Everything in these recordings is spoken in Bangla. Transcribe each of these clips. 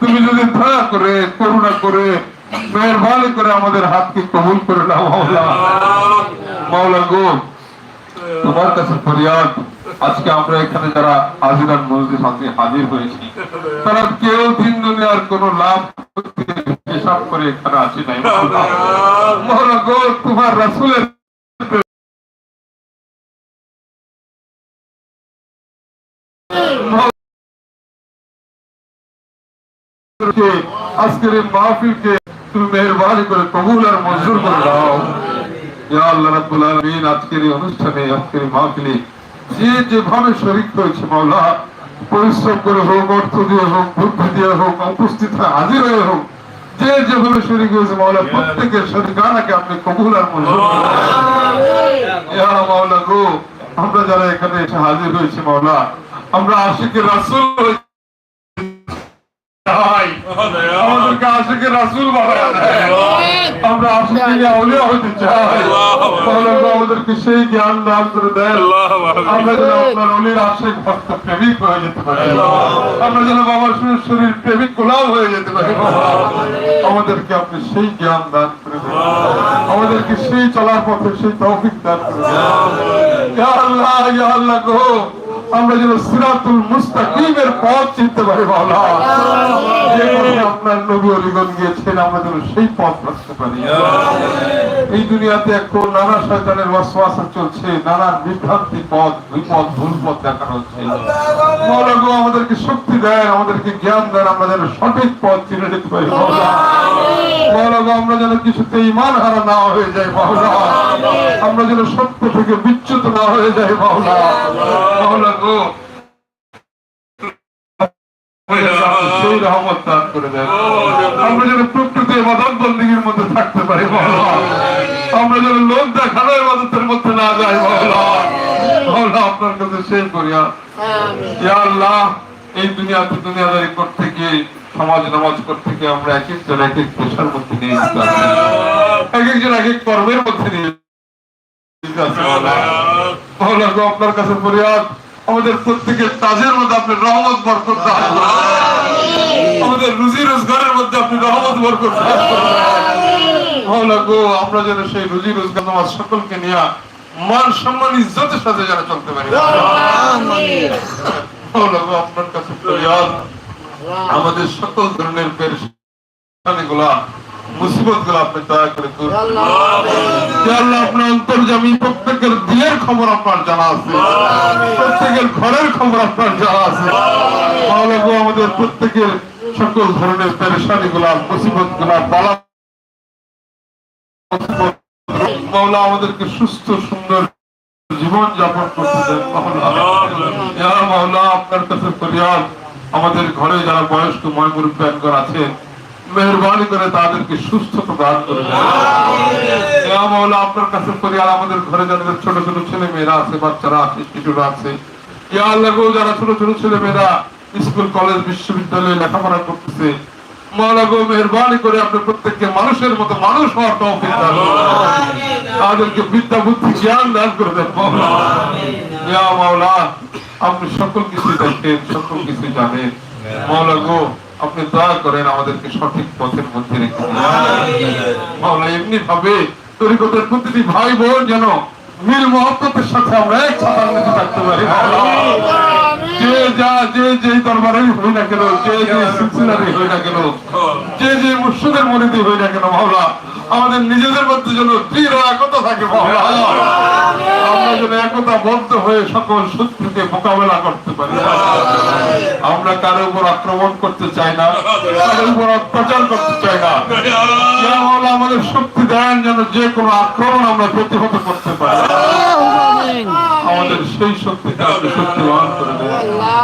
তুমি যদি দয়া করে, করুণা করে, মেহরবানি করে আমাদের হাতকে কবুল করে নাও, মাওলা গো, তোমার কাছে ফরিয়াদ আজকে আমরা এখানে যারা হাজিরান মসজিদ হাতে হাজির হয়েছি, তারা কেউ দিন দুনিয়ার কোন লাভ হিসাব করে এখানে আসি নাই। মাওলা গো, তোমার রাসূলের আজকের এই মাহফিলকে তুমি মেহরবানি করে কবুল আর মঞ্জুর করে দাও। আজকের এই অনুষ্ঠানে, আজকের এই যেভাবে হয়েছে মাওলা, পরিশ্রম করে হোক, অর্থ দিয়ে হোক, বুদ্ধি দিয়ে হোক, উপস্থিত হাজির হয়ে হোক, যে যেভাবে হয়েছে মাওলা, প্রত্যেকের শরীকানাকে আপনি কবুল আর মাওলা গো, আমরা যারা এখানে এসে হাজির হয়েছি মাওলা, আমরা আশিকের রাসূল হয়ে চাই। আশিকের রাসূল বানায় আমরা আশিকের আউলিয়া হতে চাই। মাওলা আমাদেরকে সেই জ্ঞান দান করে দেন। আমরা যেন আপনার অলির আশিক ভক্ত প্রেমিক হয়ে যেতে পারি। আমরা যেন বাবার শরীর শরীর প্রেমিক গোলাম হয়ে যেতে পারি। আমাদেরকে আপনি সেই জ্ঞান দান করে দেন। আমাদেরকে সেই চলার পথে সেই তৌফিক দান করে দেন। আল্লাহ আল্লাহ গো। আমরা যেন সিরাতুল মুস্তাকিমের পথ চিনতে পারি মাওলা যে পথে আপনার নবী অলিগণ গিয়েছেন আমরা যেন সেই পথ রাখতে পারি। এই দুনিয়াতে এখন নানা শয়তানের ওয়াসওয়াসা চলছে নানা বিভ্রান্তি পথ বিপদ ভুল পথ দেখানো হচ্ছে। মাওলা গো আমাদেরকে শক্তি দেন আমাদেরকে জ্ঞান দেন আমরা যেন সঠিক পথ চিনে নিতে পারি মাওলা গো আমরা যেন কিছুতে ইমান হারা না হয়ে যাই মাওলা। আমরা যেন সত্য থেকে বিচ্যুত না হয়ে যাই মাওলা। মাওলা গো। সেই রহমত দান করে দেন। আমরা যেন প্রকৃতি মাদক বন্দীগীর মধ্যে থাকতে পারি আমরা যেন লোক দেখানো ইবাদতের মধ্যে না যাই মাওলা। মাওলা আপনার কাছে সেই করিয়া ইয়া আল্লাহ এই দুনিয়াতে দুনিয়াদারি করতে গিয়ে সমাজ নামাজ করতে গিয়ে আমরা এক একজন এক এক পেশার মধ্যে নিয়ে। এক একজন এক এক কর্মের মধ্যে নিয়ে আপনার কাছে ফরিয়াদ আমাদের প্রত্যেকের কাজের মধ্যে আপনি রহমত বরকত দান আমাদের রুজি রোজগারের মধ্যে আপনি রহমত বরকত দান গো আমরা যেন সেই রুজি রোজগার নামাজ সকলকে নিয়ে মান সম্মান ইজ্জতের সাথে যেন চলতে পারি। আপনার কাছে ফরিয়াদ আমাদের সকল ধরনের পেরেশানি গুলা মুসিবতগুলা আপনি দয়া করে দূর আল্লাহ আপনার অন্তর্জামী প্রত্যেকের দিলের খবর আপনার জানা আছে। প্রত্যেকের ঘরের খবর আপনার জানা আছে। মাওলা আমাদের প্রত্যেকের সকল ধরনের পেরেশানি গুলা মুসিবতগুলা বালা মুসিবত, আমাদেরকে সুস্থ সুন্দর জীবন যাপন করতে দেন আপনার কাছে ফরিয়াদ। আমাদের ঘরে যারা বয়স্ক ময় ব্যাংকর আছেন মেহরবানি করে তাদেরকে সুস্থতা দান। করে আপনার কাছে পরিবার আমাদের ঘরে যাদের ছোট ছোট ছেলে মেয়েরা আছে বাচ্চারা আছে শিশুরা আছে ইয়া আল্লাহ যারা ছোট ছোট ছেলে মেয়েরা স্কুল কলেজ বিশ্ববিদ্যালয়ে লেখাপড়া করতেছে মেহরবানি করে আপনি প্রত্যেককে মানুষের মতো মানুষ হওয়ার তৌফিক দান তাদেরকে বিদ্যা বুদ্ধি জ্ঞান দান করে দেন মাওলা ইয়া মাওলা আপনি সকল কিছু দেখেন সকল কিছু জানেন। মাওলা গো আপনি দয়া করেন আমাদেরকে সঠিক পথের মধ্যে রেখে মাওলা এমনি ভাবে তরিকতের প্রতিটি ভাই বোন যেন মিল মহব্বতের সাথে আমরা এক ছাতার থাকতে পারি। মাওলা। যে যা যে যে দরবারে হই না কেন যে যে সিলসিলারে হই না কেন যে যে মুর্শিদের মরিদি হই না কেন মাওলা আমাদের নিজেদের মধ্যে যেন দৃঢ় একতা থাকে মাওলা আমরা যেন একতা বদ্ধ হয়ে সকল শত্রুকে মোকাবেলা করতে পারি। আমরা কারও উপর আক্রমণ করতে চাই না কারও উপর অত্যাচার করতে চাই না। মাওলা আমাদের শক্তি দেন যেন যে কোনো আক্রমণ আমরা প্রতিহত করতে পারি। আমাদের সেই শক্তিবান করে গো,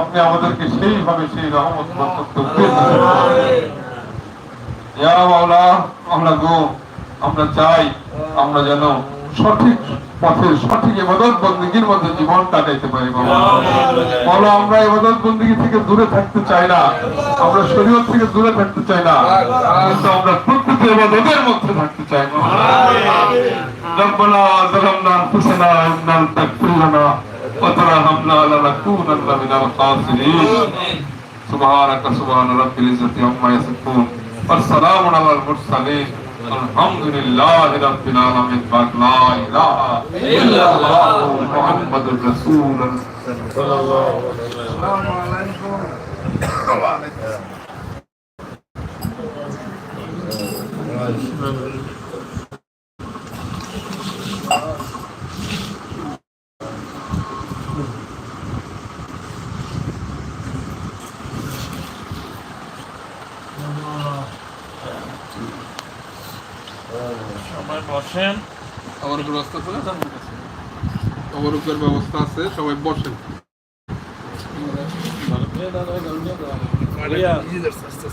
আপনি আমাদেরকে সেইভাবে সেই রহমত বরকত তৌফিক দান করুন। ইয়া মাওলা আমরা গো আমরা চাই আমরা যেন সঠিক পথে সঠিক ইবাদত বন্দীগীর মধ্যে জীবন কাটাইতে পারি মাওলা মাওলা আমরা ইবাদত বন্দীগী থেকে দূরে থাকতে চাই না আমরা শরীয়ত থেকে দূরে থাকতে চাই না কিন্তু আমরা প্রকৃত ইবাদতের মধ্যে থাকতে চাই মাওলা ربنا ظلمنا انفسنا ان لم تغفر لنا وترحمنا لنكونن من الخاسرين سبحانك سبحان رب العزة عما يصفون والسلام على المرسلين الحمد لله رب العالمين بعد لا اله الا الله محمد رسول الله সবাই বসেন আমার ব্যবস্থা আছে আমার উপর ব্যবস্থা আছে সবাই বসেন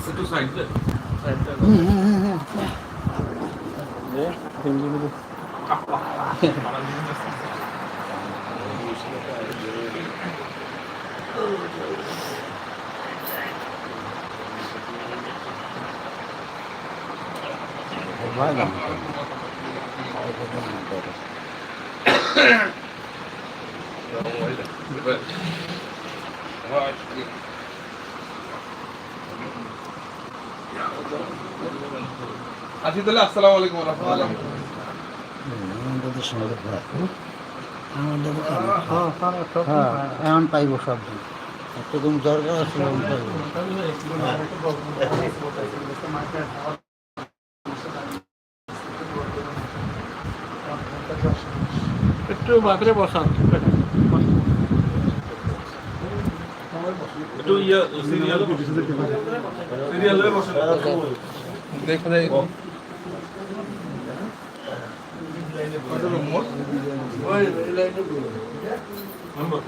একটু সাইড আছি তাহলে আসসালামু আলাইকুম ওয়া রাহমাতুল্লাহ। হ্যাঁ এখন পাইব সব। একরকম দরকার আছে এখন পাইব। একটু বাপরে বসান একটু সিরিয়াল সিরিয়াল হয়ে বসেন দেখা যায় আমরা